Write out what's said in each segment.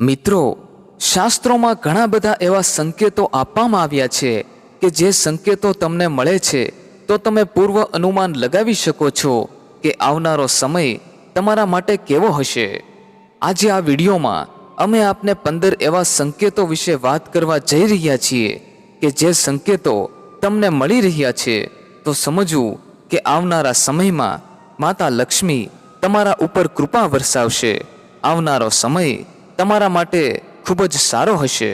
મિત્રો, શાસ્ત્રોમાં ઘણા બધા એવા સંકેતો આપવામાં આવ્યા છે કે જે સંકેતો તમને મળે છે, તો તમે પૂર્વ અનુમાન લગાવી શકો છો કે આવનારો સમય તમારા માટે કેવો હશે. આજે આ વિડીયોમાં અમે આપને પંદર એવા સંકેતો વિશે વાત કરવા જઈ રહ્યા છીએ કે જે સંકેતો તમને મળી રહ્યા છે. તો સમજવું કે આવનારા સમયમાં માતા લક્ષ્મી તમારા ઉપર કૃપા વરસાવશે. આવનારો સમય તમારા માટે ખૂબ જ સારો હશે.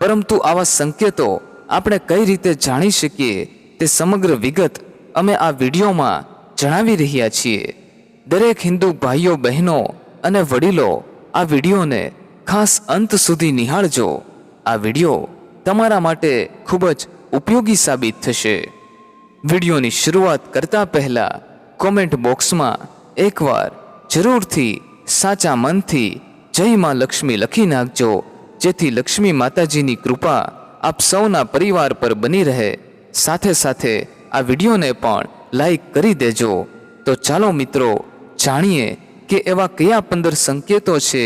પરંતુ આવા સંકેતો આપણે કઈ રીતે જાણી શકીએ તે સમગ્ર વિગત અમે આ વિડીયોમાં જણાવી રહ્યા છીએ. દરેક હિન્દુ ભાઈઓ, બહેનો અને વડીલો આ વિડીયોને ખાસ અંત સુધી નિહાળજો. આ વીડિયો તમારા માટે ખૂબ જ ઉપયોગી સાબિત થશે. વિડીયોની શરૂઆત કરતા પહેલા કોમેન્ટ બોક્સમાં એકવાર જરૂરથી સાચા મનથી જય માં લક્ષ્મી લખી નાખજો. જેથી લક્ષ્મી માતાજીની કૃપા આપ સૌના પરિવાર પર બની રહે. સાથે સાથે આ વિડીયોને પણ લાઈક કરી દેજો. તો ચાલો મિત્રો, જાણીએ કે એવા કયા પંદર સંકેતો છે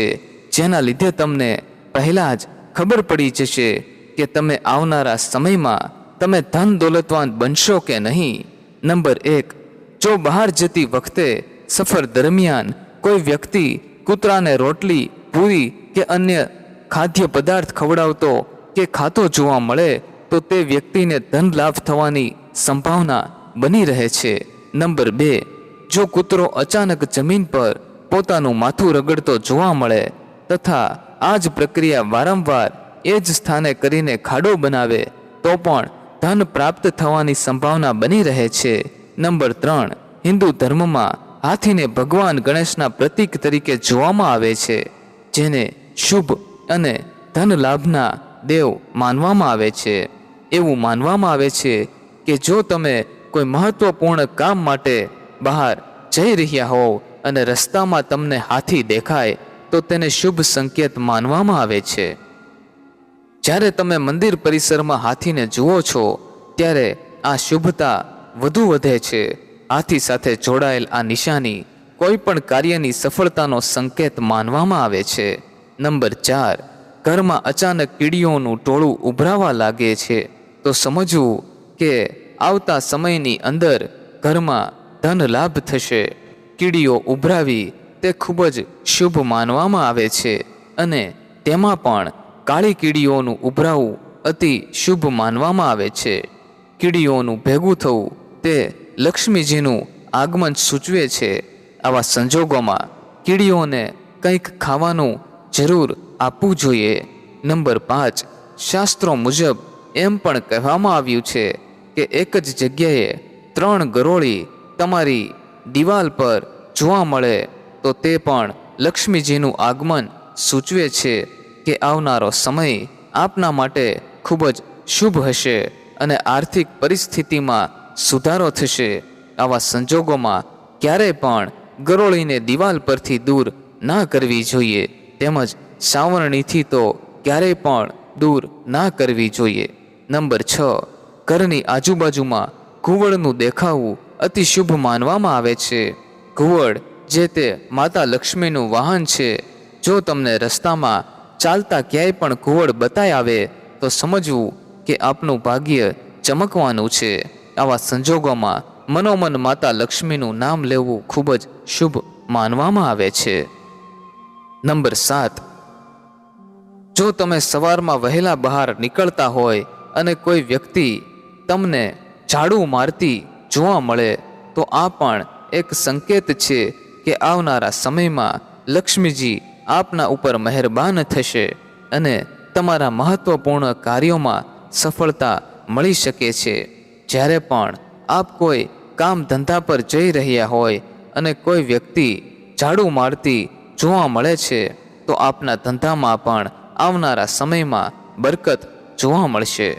જેના લીધે તમને પહેલાં જ ખબર પડી જશે કે તમે આવનારા સમયમાં તમે ધન દોલતવાન બનશો કે નહીં. નંબર એક, જો બહાર જતી વખતે સફર દરમિયાન કોઈ વ્યક્તિ કૂતરાને રોટલી પૂરી કે અન્ય ખાદ્ય પદાર્થ ખવડાવતો કે ખાતો જોવા મળે, તો તે વ્યક્તિને ધન લાભ થવાની સંભાવના બની રહે છે. નંબર બે, જો કૂતરો અચાનક જમીન પર પોતાનું માથું રગડતો જોવા મળે તથા આ જ પ્રક્રિયા વારંવાર એ જ સ્થાને કરીને ખાડો બનાવે, તો પણ ધન પ્રાપ્ત થવાની સંભાવના બની રહે છે. નંબર ત્રણ, હિન્દુ ધર્મમાં હાથીને ભગવાન ગણેશના પ્રતીક તરીકે જોવામાં આવે છે. જેને શુભ અને ધન લાભના દેવ માનવામાં આવે છે. એવું માનવામાં આવે છે કે જો તમે કોઈ મહત્વપૂર્ણ કામ માટે બહાર જઈ રહ્યા હોવ અને રસ્તામાં તમને હાથી દેખાય, તો તેને શુભ સંકેત માનવામાં આવે છે. જ્યારે તમે મંદિર પરિસરમાં હાથીને જુઓ છો, ત્યારે આ શુભતા વધુ વધે છે. હાથી સાથે જોડાયેલ આ નિશાની કોઈ પણ કાર્યની સફળતાનો સંકેત માનવામાં આવે છે. નંબર ચાર, ઘરમાં અચાનક કીડીઓનું ટોળું ઉભરાવા લાગે છે. તો સમજવું કે આવતા સમયની અંદર ઘરમાં ધન લાભ થશે. કીડીઓ ઉભરાવી તે ખૂબ જ શુભ માનવામાં આવે છે અને તેમાં પણ કાળી કીડીઓનું ઉભરાવું અતિ શુભ માનવામાં આવે છે. કીડીઓનું ભેગું થવું તે લક્ષ્મીજીનું આગમન સૂચવે છે. આવા સંજોગોમાં કીડીઓને કંઈક ખાવાનું જરૂર આપવું જોઈએ. નંબર પાંચ, શાસ્ત્રો મુજબ એમ પણ કહેવામાં આવ્યું છે કે એક જ જગ્યાએ ત્રણ ગરોળી તમારી દિવાલ પર જોવા મળે તો તે પણ લક્ષ્મીજીનું આગમન સૂચવે છે કે આવનારો સમય આપના માટે ખૂબ જ શુભ હશે અને આર્થિક પરિસ્થિતિમાં સુધારો થશે. આવા સંજોગોમાં ક્યારેય પણ ગરોળીને દિવાલ પરથી દૂર ના કરવી જોઈએ. તેમજ સાવરણીથી તો ક્યારેય પણ દૂર ના કરવી જોઈએ. નંબર છ. ઘરની આજુબાજુમાં ઘુવડનું દેખાવું અતિ શુભ માનવામાં આવે છે. ઘુવડ, જે તે માતા લક્ષ્મીનું વાહન છે, જો તમને રસ્તામાં ચાલતા ક્યાંય પણ ઘુવડ બતાય આવે, તો સમજવું કે આપનું ભાગ્ય ચમકવાનું છે. આવા સંજોગોમાં મનોમન માતા લક્ષ્મીનું નામ લેવું ખૂબ જ શુભ માનવામાં આવે છે. નંબર સાત. જો તમે સવારમાં વહેલા બહાર નીકળતા હોય અને કોઈ વ્યક્તિ તમને ઝાડુ મારતી જોવા મળે, તો આ પણ એક સંકેત છે કે આવનારા સમયમાં લક્ષ્મીજી આપના ઉપર મહેરબાન થશે અને તમારા મહત્વપૂર્ણ કાર્યોમાં સફળતા મળી શકે છે. જ્યારે પણ આપ કોઈ કામ ધંધા પર જઈ રહ્યા હોય અને કોઈ વ્યક્તિ ઝાડુ મારતી જોવા મળે છે, તો આપના ધંધામાં પણ આવનારા સમયમાં બરકત જોવા મળશે.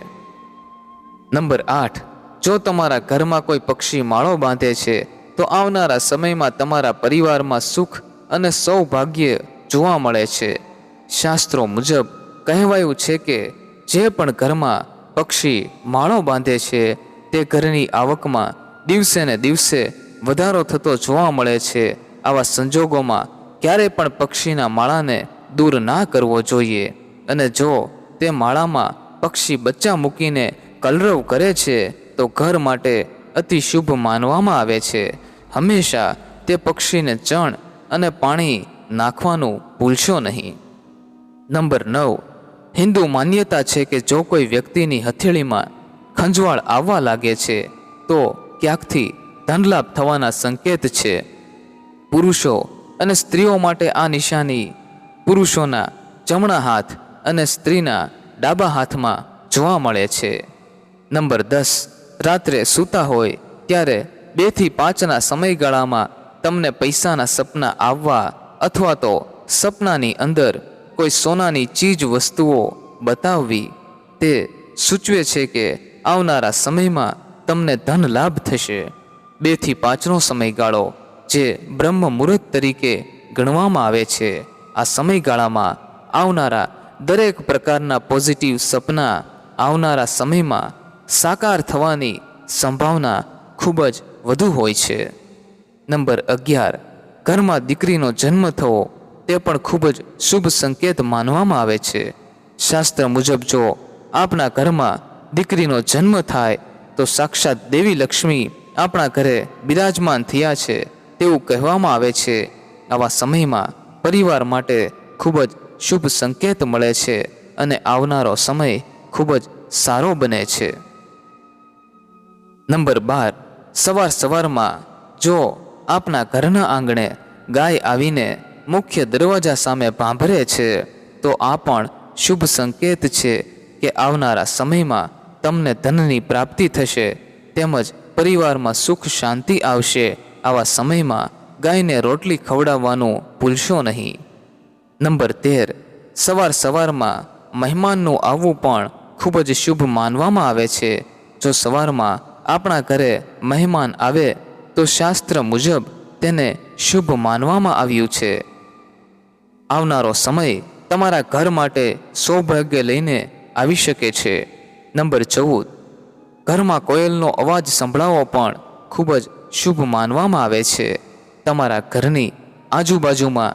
નંબર આઠ. જો તમારા ઘરમાં કોઈ પક્ષી માળો બાંધે છે, તો આવનારા સમયમાં તમારા પરિવારમાં સુખ અને સૌભાગ્ય જોવા મળે છે. શાસ્ત્રો મુજબ કહેવાયું છે કે, જે પણ ઘરમાં પક્ષી માળો બાંધે છે, તે ઘરની આવકમાં દિવસે ને દિવસે વધારો થતો જોવા મળે છે. આવા સંજોગોમાં ક્યારે પણ પક્ષીના માળાને દૂર ના કરવો જોઈએ. અને જો તે માળામાં પક્ષી બચ્ચા મૂકીને કલરવ કરે છે, તો ઘર માટે અતિ શુભ માનવામાં આવે છે. હંમેશા તે પક્ષીને ચણ અને પાણી નાખવાનું ભૂલશો નહીં. નંબર નવ. હિન્દુ માન્યતા છે કે જો કોઈ વ્યક્તિની હથેળીમાં ખંજવાળ આવવા લાગે છે, તો ક્યાંકથી ધનલાભ થવાના સંકેત છે. પુરુષો અને સ્ત્રીઓ માટે આ નિશાની પુરુષોના જમણા હાથ અને સ્ત્રીના ડાબા હાથમાં જોવા મળે છે. નંબર દસ. રાત્રે સૂતા હોય ત્યારે બેથી પાંચના સમયગાળામાં તમને પૈસાના સપના આવવા અથવા તો સપનાની અંદર કોઈ સોનાની ચીજ વસ્તુઓ બતાવવી. તે સૂચવે છે કે આવનારા સમયમાં તમને ધન લાભ થશે. બેથી પાંચનો સમયગાળો, જે બ્રહ્મ મુહૂર્ત તરીકે ગણવામાં આવે છે. આ સમયગાળામાં આવનારા દરેક પ્રકારના પોઝિટિવ સપના આવનારા સમયમાં સાકાર થવાની સંભાવના ખૂબ જ વધુ હોય છે. નંબર અગિયાર, ઘરમાં દીકરીનો જન્મ થવો, તે પણ ખૂબ જ શુભ સંકેત માનવામાં આવે છે. શાસ્ત્ર મુજબ જો આપના ઘરમાં દીકરીનો જન્મ થાય તો સાક્ષાત દેવી લક્ષ્મી આપણા ઘરે બિરાજમાન થયા છે તેવું કહેવામાં આવે છે. આવા સમયમાં પરિવાર માટે ખૂબ જ શુભ સંકેત મળે છે અને આવનારો સમય ખૂબ જ સારો બને છે. નંબર બાર, સવાર સવારમાં જો આપના ઘરના આંગણે ગાય આવીને મુખ્ય દરવાજા સામે ભાંભરે છે, તો આ પણ શુભ સંકેત છે કે આવનારા સમયમાં તમને ધનની પ્રાપ્તિ થશે, તેમજ પરિવારમાં સુખ શાંતિ આવશે. આવા સમયમાં ગાયને રોટલી ખવડાવવાનું ભૂલશો નહીં. નંબર તેર. સવાર સવારમાં મહેમાનનું આવવું પણ ખૂબ જ શુભ માનવામાં આવે છે. જો સવારમાં આપણા ઘરે મહેમાન આવે, તો શાસ્ત્ર મુજબ તેને શુભ માનવામાં આવ્યું છે. આવનારો સમય તમારા ઘર માટે સૌભાગ્ય લઈને આવી શકે છે. નંબર ચૌદ. ઘરમાં કોયલનો અવાજ સંભળાવવો પણ ખૂબ જ શુભ માનવામાં આવે છે. તમારા ઘરની આજુબાજુમાં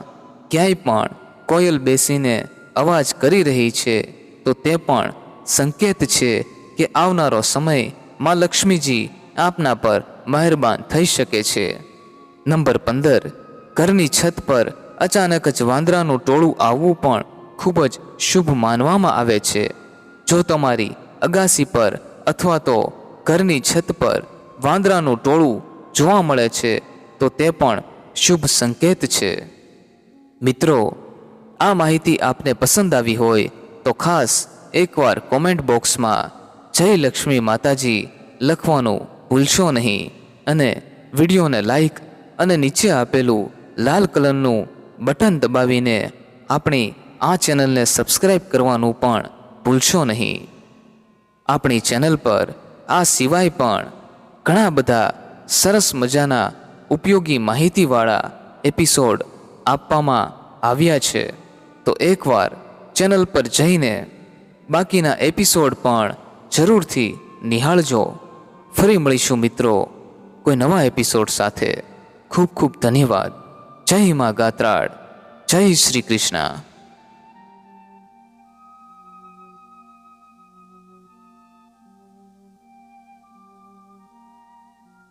ક્યાંય પણ કોયલ બેસીને અવાજ કરી રહી છે, તો તે પણ સંકેત છે કે આવનારો સમયમાં લક્ષ્મીજી આપના પર મહેરબાન થઈ શકે છે. નંબર પંદર. ઘરની છત પર અચાનક જ વાંદરાનું ટોળું આવવું પણ ખૂબ જ શુભ માનવામાં આવે છે. જો તમારી અગાસી પર અથવા તો ઘરની છત પર વાંદરાનું ટોળું જોવા મળે છે, તો તે પણ શુભ સંકેત છે. મિત્રો, આ માહિતી આપને પસંદ આવી હોય, તો ખાસ એકવાર કોમેન્ટ બોક્સમાં જય લક્ષ્મી માતાજી લખવાનું ભૂલશો નહીં અને વિડીયોને લાઈક અને નીચે આપેલું લાલ કલરનું બટન દબાવીને આપણી આ ચેનલને સબસ્ક્રાઈબ કરવાનું પણ ભૂલશો નહીં. આપણી ચેનલ પર આ સિવાય પણ ઘણા બધા સરસ મજાના ઉપયોગી માહિતીવાળા એપિસોડ આપવામાં આવ્યા છે. તો એકવાર ચેનલ પર જઈને બાકીના એપિસોડ પણ જરૂરથી નિહાળજો. ફરી મળીશું મિત્રો કોઈ નવા એપિસોડ સાથે. ખૂબ ખૂબ ધન્યવાદ. જય મા ગાત્રાડ જય શ્રી કૃષ્ણ.